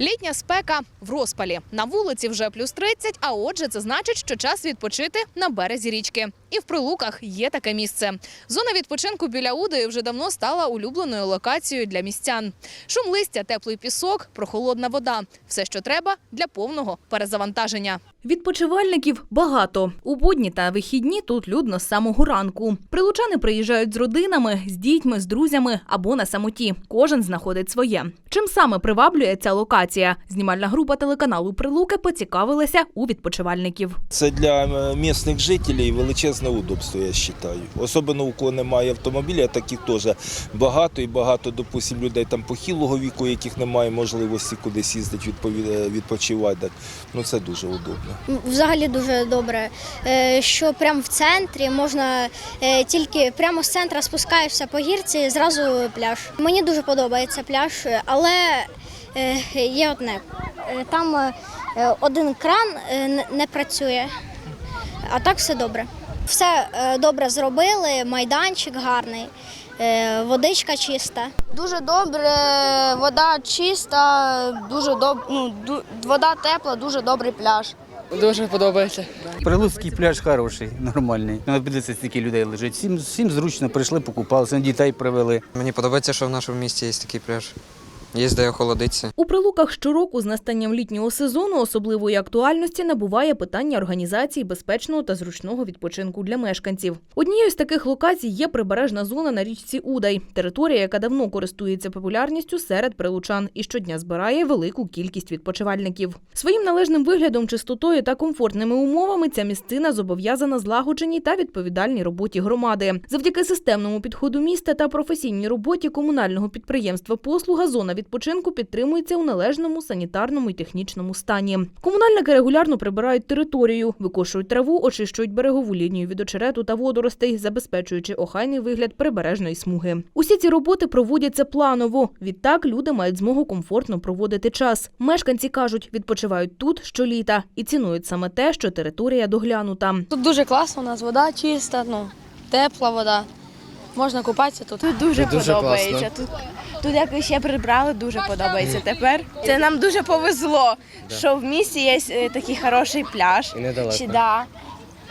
Літня спека в розпалі. На вулиці вже плюс 30, а отже, це значить, що час відпочити на березі річки. І в прилуках є таке місце. Зона відпочинку біля Удої вже давно стала улюбленою локацією для містян. Шум листя, теплий пісок, прохолодна вода все, що треба для повного перезавантаження. Відпочивальників багато. У будні та вихідні тут людно з самого ранку. Прилучани приїжджають з родинами, з дітьми, з друзями або на самоті. Кожен знаходить своє. Чим саме приваблює ця локація? Знімальна група телеканалу Прилуки поцікавилася у відпочивальників. Це для е, місцевих жителів величезне удобство, я вважаю. Особливо у кого немає автомобіля, таких теж багато і багато, допустим, людей там похилого віку, яких немає можливості кудись їздити відпові- е, відпочивати. Ну це дуже удобно. Взагалі дуже добре, е, що прямо в центрі можна тільки прямо з центра спускаєшся по гірці, зразу пляж. Мені дуже подобається пляж, але є одне. Е, Там е, один кран е, не- працює, а так все добре. Все е, добре зробили, майданчик гарний, е, водичка чиста. Дуже добре, вода чиста, дуже доб... ну, ду- вода тепла, дуже добрий пляж. Дуже подобається. Прилуцький пляж хороший, нормальний. Ну, Подивіться, стільки людей лежить. Всім, всім зручно, прийшли, покупалися, дітей привели. Мені подобається, що в нашому місті є такий пляж. Є де. У прилуках щороку з настанням літнього сезону особливої актуальності набуває питання організації безпечного та зручного відпочинку для мешканців. Однією з таких локацій є прибережна зона на річці Удай, територія, яка давно користується популярністю серед прилучан і щодня збирає велику кількість відпочивальників. Своїм належним виглядом, чистотою та комфортними умовами ця місцина зобов'язана злагодженій та відповідальній роботі громади. Завдяки системному підходу міста та професійній роботі комунального підприємства Послуга зона відпочинку підтримується у належному санітарному і технічному стані. Комунальники регулярно прибирають територію, викошують траву, очищують берегову лінію від очерету та водоростей, забезпечуючи охайний вигляд прибережної смуги. Усі ці роботи проводяться планово. Відтак люди мають змогу комфортно проводити час. Мешканці кажуть, відпочивають тут щоліта і цінують саме те, що територія доглянута. Тут дуже класно, у нас вода чиста, ну, тепла вода. Можна купатися тут. Тут дуже, дуже подобається. Тут, тут як ще прибрали, дуже подобається. Тепер це нам дуже повезло, що в місті є е, такий хороший пляж. І недалеко. Чи, да.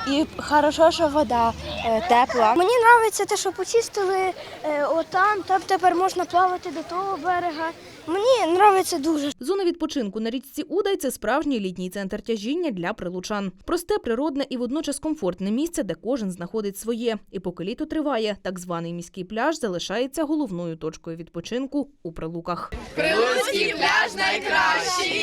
І хорошо, що вода е, тепла. Мені подобається те, що почистили е, отам, там тепер можна плавати до того берега. Мені подобається дуже. Зона відпочинку на річці Удай це справжній літній центр тяжіння для прилучан. Просте, природне і водночас комфортне місце, де кожен знаходить своє. І поки літо триває, так званий міський пляж залишається головною точкою відпочинку у прилуках. Прилуцький пляж найкращий.